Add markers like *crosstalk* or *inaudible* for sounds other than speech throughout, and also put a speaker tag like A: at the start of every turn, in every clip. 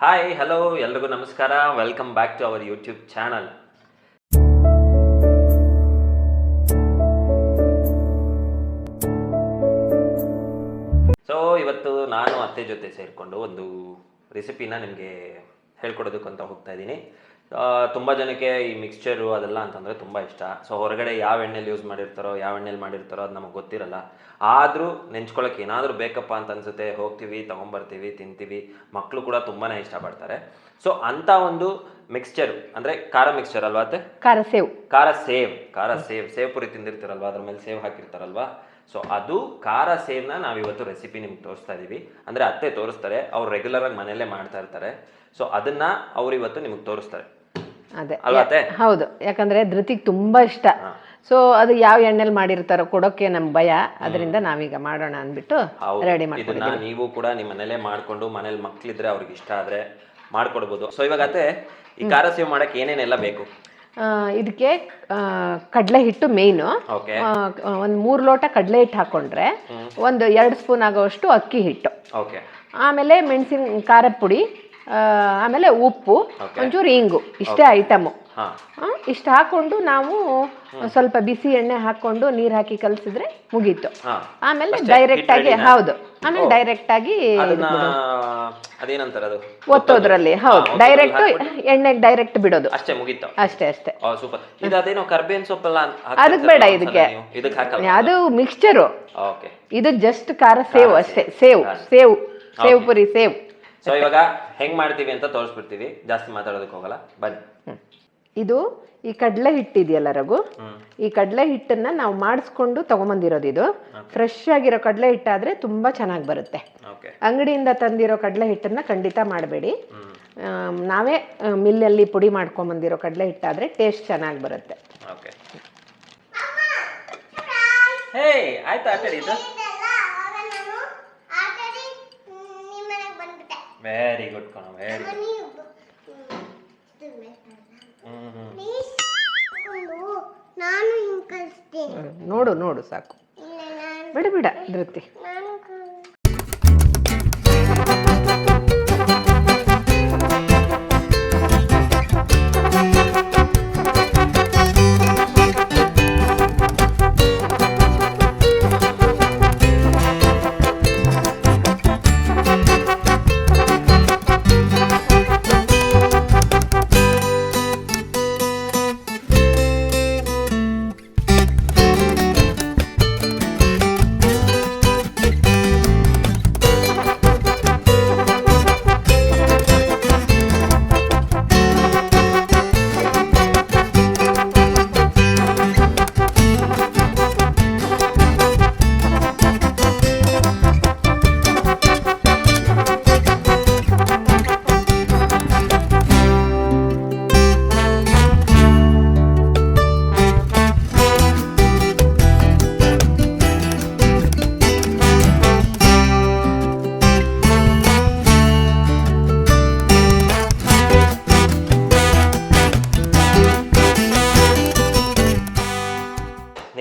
A: Hi hello ಎಲ್ರಿಗೂ ನಮಸ್ಕಾರ. Welcome back to our YouTube channel so ಇವತ್ತು ನಾನು ಅತ್ತೆ ಜೊತೆ ಸೇರಿಕೊಂಡು ಒಂದು ರೆಸಿಪಿನ ನಿಮಗೆ ಹೇಳ್ಕೊಡೋದಕ್ಕಂತ ಹೋಗ್ತಾ ಇದ್ದೀನಿ. ತುಂಬ ಜನಕ್ಕೆ ಈ ಮಿಕ್ಸ್ಚರು ಅದೆಲ್ಲ ಅಂತಂದರೆ ತುಂಬ ಇಷ್ಟ. ಸೊ ಹೊರಗಡೆ ಯಾವ ಎಣ್ಣೆಲಿ ಯೂಸ್ ಮಾಡಿರ್ತಾರೋ ಯಾವ ಎಣ್ಣೆಲಿ ಮಾಡಿರ್ತಾರೋ ಅದು ನಮಗೆ ಗೊತ್ತಿರಲ್ಲ. ಆದರೂ ನೆಂಚ್ಕೊಳ್ಳೋಕೆ ಏನಾದರೂ ಬೇಕಪ್ಪ ಅಂತ ಅನ್ಸುತ್ತೆ ಹೋಗ್ತೀವಿ ತೊಗೊಂಬರ್ತೀವಿ ತಿಂತೀವಿ ಮಕ್ಕಳು ಕೂಡ ತುಂಬಾ ಇಷ್ಟಪಡ್ತಾರೆ. ಸೊ ಅಂಥ ಒಂದು ಮಿಕ್ಸ್ಚರ್ ಅಂದರೆ ಖಾರ ಮಿಕ್ಸ್ಚರ್ ಅಲ್ವಾ ಅತ್ತೆ?
B: ಖಾರ ಸೇವ್.
A: ಖಾರ ಸೇವ್ ಖಾರ ಸೇವ್ ಸೇವ್ ಪುರಿ ತಿಂದಿರ್ತಾರಲ್ವಾ ಅದ್ರ ಮೇಲೆ ಸೇವ್ ಹಾಕಿರ್ತಾರಲ್ವಾ? ಸೊ ಅದು ಖಾರ ಸೇವ್ನ ನಾವಿವತ್ತು ರೆಸಿಪಿ ನಿಮ್ಗೆ ತೋರಿಸ್ತಾ ಇದ್ದೀವಿ ಅಂದರೆ ಅತ್ತೆ ತೋರಿಸ್ತಾರೆ ಅವ್ರು ರೆಗ್ಯುಲರ್ ಆಗಿ ಮನೆಯಲ್ಲೇ ಮಾಡ್ತಾ ಇರ್ತಾರೆ. ಸೊ ಅದನ್ನ ಅವ್ರು ಇವತ್ತು ನಿಮಗೆ ತೋರಿಸ್ತಾರೆ.
B: ಅದೇ. ಹೌದು. ಯಾಕಂದ್ರೆ ಧೃತಿಗೆ ತುಂಬಾ ಇಷ್ಟ. ಸೊ ಅದು ಯಾವ ಎಣ್ಣೆಲ್ ಮಾಡಿರ್ತಾರೋ ಕೊಡೋಕೆ ನಮ್ ಭಯ. ಅದರಿಂದ ನಾವೀಗ ಮಾಡೋಣ ಅಂದ್ಬಿಟ್ಟು ರೆಡಿ
A: ಇದನ್ನ
B: ಮಾಡ್ಕೊಂಡಿದ್ದೀವಿ
A: ನೀವು ಕೂಡ ನಿಮ್ಮ ಮನೇಲೆ ಮಾಡ್ಕೊಂಡು ಮನೇಲಿ ಮಕ್ಳಿದ್ರೆ ಅವ್ರಿಗೆ ಇಷ್ಟ ಆದ್ರೆ ಮಾಡ್ಕೊಡ್ಬೋದು. ಸೊ ಇವಾಗ ಅತ್ತೆ ಈ ಖಾರ ಸೇವ್ ಮಾಡಕ್ಕೆ ಏನೇನೆಲ್ಲ ಬೇಕು?
B: ಆ, ಇದಕ್ಕೆ ಕಡಲೆ ಹಿಟ್ಟು ಮೇಯ್ನು.
A: ಓಕೆ.
B: ಒಂದು ಮೂರು ಲೋಟ ಕಡಲೆ ಹಿಟ್ಟು ಹಾಕೊಂಡ್ರೆ ಒಂದು ಎರಡು ಸ್ಪೂನ್ ಆಗೋವಷ್ಟು ಅಕ್ಕಿ ಹಿಟ್ಟು.
A: ಓಕೆ.
B: ಆಮೇಲೆ ಮೆಣಸಿನ ಖಾರದ ಪುಡಿ. ಆಮೇಲೆ ಉಪ್ಪು ಒಂಚೂರು ಇಂಗು ಇಷ್ಟೇ ಐಟಮು. ಇಷ್ಟು ಹಾಕೊಂಡು ನಾವು ಸ್ವಲ್ಪ ಬಿಸಿ ಎಣ್ಣೆ ಹಾಕೊಂಡು ನೀರು ಹಾಕಿ ಕಲಸಿದ್ರೆ ಮುಗೀತು. ಆಮೇಲೆ ಡೈರೆಕ್ಟ್ ಆಗಿ ಹೌದು. ಆಮೇಲೆ ಡೈರೆಕ್ಟ್ ಆಗಿ ಒತ್ತೋದ್ರಲ್ಲಿ ಹೌದು. ಡೈರೆಕ್ಟ್ ಎಣ್ಣೆಗೆ ಡೈರೆಕ್ಟ್ ಬಿಡೋದು.
A: ಅಷ್ಟೇ ಮುಗೀತು.
B: ಅಷ್ಟೇ ಅಷ್ಟೇ. ಅದಕ್ಕೆ ಬೇಡ ಇದಕ್ಕೆ. ಅದು ಮಿಕ್ಸ್ಚರು ಇದು ಜಸ್ಟ್ ಖಾರ ಸೇವ್ ಅಷ್ಟೇ. ಸೇವ್. ಸೇವ್. ಸೇವ್. ಪುರಿ ಸೇವ್.
A: ಸೊ ಇವಾಗ ಹೆಂಗ್ ಮಾಡ್ತೀವಿ ಅಂತ ತೋರಿಸ್ಬಿಡ್ತೀವಿ. ಜಾಸ್ತಿ ಮಾತಾಡೋದಕ್ಕೆ ಹೋಗಲ್ಲ. ಬನ್ನಿ.
B: ಇದು ಈ ಕಡಲೆ ಹಿಟ್ಟಿದೆಯಲ್ಲ ರಘು? ಈ ಕಡಲೆ ಹಿಟ್ಟನ್ನ ನಾವು ಮಾಡಿಸ್ಕೊಂಡು ತಗೊಂಬಂದಿರೋದು ಇದು. ಫ್ರೆಶ್ ಆಗಿರೋ ಕಡಲೆ ಹಿಟ್ಟಾದ್ರೆ ತುಂಬಾ ಚೆನ್ನಾಗಿ ಬರುತ್ತೆ. ಅಂಗಡಿಯಿಂದ ತಂದಿರೋ ಕಡಲೆ ಹಿಟ್ಟನ್ನ ಖಂಡಿತ ಮಾಡಬೇಡಿ. ನಾವೇ ಮಿಲ್ಲಲ್ಲಿ ಪುಡಿ ಮಾಡ್ಕೊಂಬಂದಿರೋ ಕಡಲೆ ಹಿಟ್ಟಾದ್ರೆ ಟೇಸ್ಟ್ ಚೆನ್ನಾಗಿ ಬರುತ್ತೆ
A: ಓಕೆ ಹೇ ಆಯ್ತಾ ಆಟ ಇದು ವೆರಿ ಗುಡ್ ಕಣ ವೆರಿ ಗುಡ್
B: ನೋಡು ನೋಡು ಸಾಕು.
C: ಬಿಡ
B: ಬಿಡು ಬಿಡ ಧೃತಿ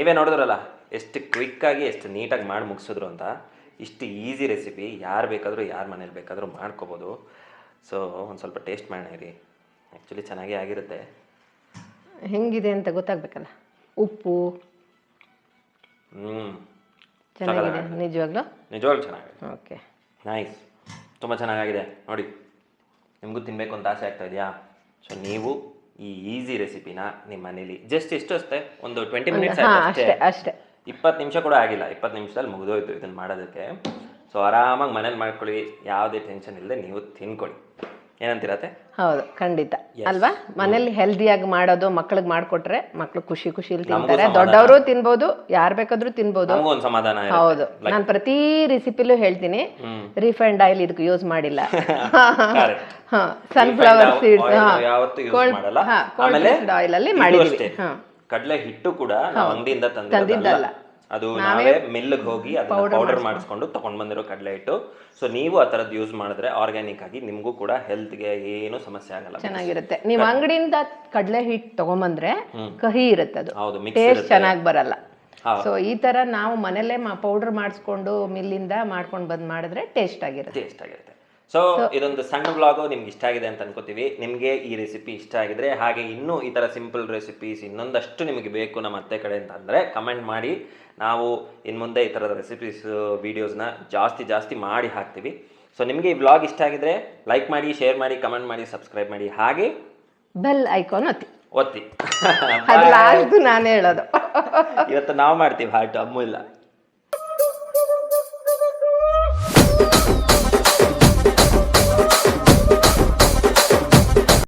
A: ನೀವೇ ನೋಡಿದ್ರಲ್ಲ ಎಷ್ಟು ಕ್ವಿಕ್ಕಾಗಿ ಎಷ್ಟು ನೀಟಾಗಿ ಮಾಡಿ ಮುಗಿಸಿದ್ರು ಅಂತ ಇಷ್ಟು ಈಸಿ ರೆಸಿಪಿ ಯಾರು ಬೇಕಾದರೂ ಯಾರು ಮನೇಲಿ ಬೇಕಾದರೂ ಮಾಡ್ಕೋಬೋದು. ಸೊ ಒಂದು ಸ್ವಲ್ಪ ಟೇಸ್ಟ್ ಮಾಡೋಣ ಇರಿ. ಆ್ಯಕ್ಚುಲಿ ಚೆನ್ನಾಗೇ ಆಗಿರುತ್ತೆ.
B: ಹೆಂಗಿದೆ ಅಂತ ಗೊತ್ತಾಗಬೇಕಲ್ಲ? ಉಪ್ಪು.
A: ಹ್ಞೂ
B: ಚೆನ್ನಾಗಿದೆ ನಿಜವಾಗ್ಲೂ?
A: ನಿಜವಾಗ್ಲೂ ಚೆನ್ನಾಗಿದೆ.
B: ಓಕೆ.
A: ನೈಸ್ ತುಂಬ ಚೆನ್ನಾಗಾಗಿದೆ. ನೋಡಿ ನಿಮಗೂ ತಿನ್ನಬೇಕು ಅಂತ ಆಸೆ ಆಗ್ತಾ ಇದೆಯಾ? ಸೊ ನೀವು ಈ ಈಸಿ ರೆಸಿಪಿನ ನಿಮ್ಮ ಮನೇಲಿ. ಜಸ್ಟ್ ಎಷ್ಟು ಅಷ್ಟೇ ಒಂದು ಟ್ವೆಂಟಿ ಮಿನಿಟ್ಸ್ ಅಷ್ಟೇ
B: ಅಷ್ಟೇ.
A: ಇಪ್ಪತ್ತು ನಿಮಿಷ ಕೂಡ ಆಗಿಲ್ಲ ಇಪ್ಪತ್ತು ನಿಮಿಷದಲ್ಲಿ ಮುಗಿದೋಯ್ತು ಇದನ್ನು ಮಾಡೋದಕ್ಕೆ. ಸೊ ಆರಾಮಾಗಿ ಮನೇಲಿ ಮಾಡ್ಕೊಳ್ಳಿ ಯಾವುದೇ ಟೆನ್ಷನ್ ಇಲ್ಲದೆ ನೀವು ತಿನ್ಕೊಳ್ಳಿ. ಏನಂತಿರತ್ತೆ?
B: ಹೌದು ಖಂಡಿತ. ಅಲ್ವಾ? ಮನೇಲಿ ಹೆಲ್ದಿಯಾಗಿ ಮಾಡೋದು ಮಕ್ಕಳಿಗೆ ಮಾಡ್ಕೊಟ್ರೆ ಮಕ್ಳು ಖುಷಿ ಖುಷಿ ತಿಂತಾರೆ. ದೊಡ್ಡವರು ತಿನ್ಬೋದು ಯಾರು ಬೇಕಾದ್ರೂ ತಿನ್ಬೋದು. ಹೌದು. ನಾನು ಪ್ರತಿ ರೆಸಿಪಿಲೂ ಹೇಳ್ತೀನಿ. ರಿಫೈಂಡ್ ಆಯಿಲ್ ಇದಕ್ಕೆ ಯೂಸ್ ಮಾಡಿಲ್ಲ. *laughs* ಸನ್ಫ್ಲವರ್ ಸೀಡ್ಸ್
A: oil ನಾವು ಯಾವತ್ತೂ ಯೂಸ್ ಮಾಡಲ್ಲ. ಆಮೇಲೆ
B: ಆಯಿಲ್ ಅಲ್ಲಿ ಮಾಡಿದ್ವಿ.
A: ಕಡಲೆ ಹಿಟ್ಟು ಕೂಡ ನಾವು ಅಂಗಡಿಯಿಂದ ತಂದಿದ್ದಲ್ಲ. ಅದು ನಾವೇ ಮಿಲ್ಗೆ ಹೋಗಿ ಅದನ್ನ ಪೌಡರ್ ಮಾಡಿಸ್ಕೊಂಡು ತಗೊಂಡ್ ಬಂದಿರೋ ಕಡಲೆ ಹಿಟ್ಟು. ಸೊ ನೀವು ಆ ತರದ್ ಯೂಸ್ ಮಾಡಿದ್ರೆ ಆರ್ಗ್ಯಾನಿಕ್ ಆಗಿ ನಿಮಗೂ ಕೂಡ ಹೆಲ್ತ್ಗೆ ಏನು ಸಮಸ್ಯೆ ಆಗಲ್ಲ.
B: ಚೆನ್ನಾಗಿರುತ್ತೆ. ನೀವು ಅಂಗಡಿಯಿಂದ ಕಡಲೆ ಹಿಟ್ಟು ತಗೊಂಬಂದ್ರೆ ಕಹಿ ಇರುತ್ತೆ ಅದು. ಟೇಸ್ಟ್ ಚೆನ್ನಾಗಿ ಬರಲ್ಲ. ಸೊ ಈ ತರ ನಾವು ಮನೇಲೆ ಪೌಡರ್ ಮಾಡಿಸ್ಕೊಂಡು ಮಿಲ್ಲಿಂದ ಮಾಡ್ಕೊಂಡು ಬಂದ್ ಮಾಡಿದ್ರೆ ಟೇಸ್ಟ್ ಆಗಿರುತ್ತೆ.
A: ಟೇಸ್ಟ್ ಆಗಿರುತ್ತೆ. ಸೊ ಇದೊಂದು ಸಣ್ಣ ಬ್ಲಾಗು ನಿಮ್ಗೆ ಇಷ್ಟ ಆಗಿದೆ ಅಂತ ಅನ್ಕೋತೀವಿ. ನಿಮಗೆ ಈ ರೆಸಿಪಿ ಇಷ್ಟ ಆಗಿದ್ರೆ ಹಾಗೆ ಇನ್ನೂ ಈ ಥರ ಸಿಂಪಲ್ ರೆಸಿಪೀಸ್ ಇನ್ನೊಂದಷ್ಟು ನಿಮಗೆ ಬೇಕು ನಮ್ಮ ಅತ್ತೆ ಕಡೆ ಅಂತ ಅಂದರೆ ಕಮೆಂಟ್ ಮಾಡಿ. ನಾವು ಇನ್ನು ಮುಂದೆ ಈ ಥರದ ರೆಸಿಪೀಸ್ ವೀಡಿಯೋಸ್ನ ಜಾಸ್ತಿ ಜಾಸ್ತಿ ಮಾಡಿ ಹಾಕ್ತೀವಿ. ಸೊ ನಿಮಗೆ ಈ ಬ್ಲಾಗ್ ಇಷ್ಟ ಆಗಿದ್ರೆ ಲೈಕ್ ಮಾಡಿ ಶೇರ್ ಮಾಡಿ ಕಮೆಂಟ್ ಮಾಡಿ ಸಬ್ಸ್ಕ್ರೈಬ್ ಮಾಡಿ ಹಾಗೆ
B: ಬೆಲ್ ಐಕಾನ್ ಒತ್ತಿ.
A: ಒತ್ತಿ. *laughs*
B: ನಾನು ಹೇಳೋದು. *laughs*
A: ಇವತ್ತು ನಾವು ಮಾಡ್ತೀವಿ ಹಾರ್ಟ್ ಅಮ್ಮು ಇಲ್ಲ.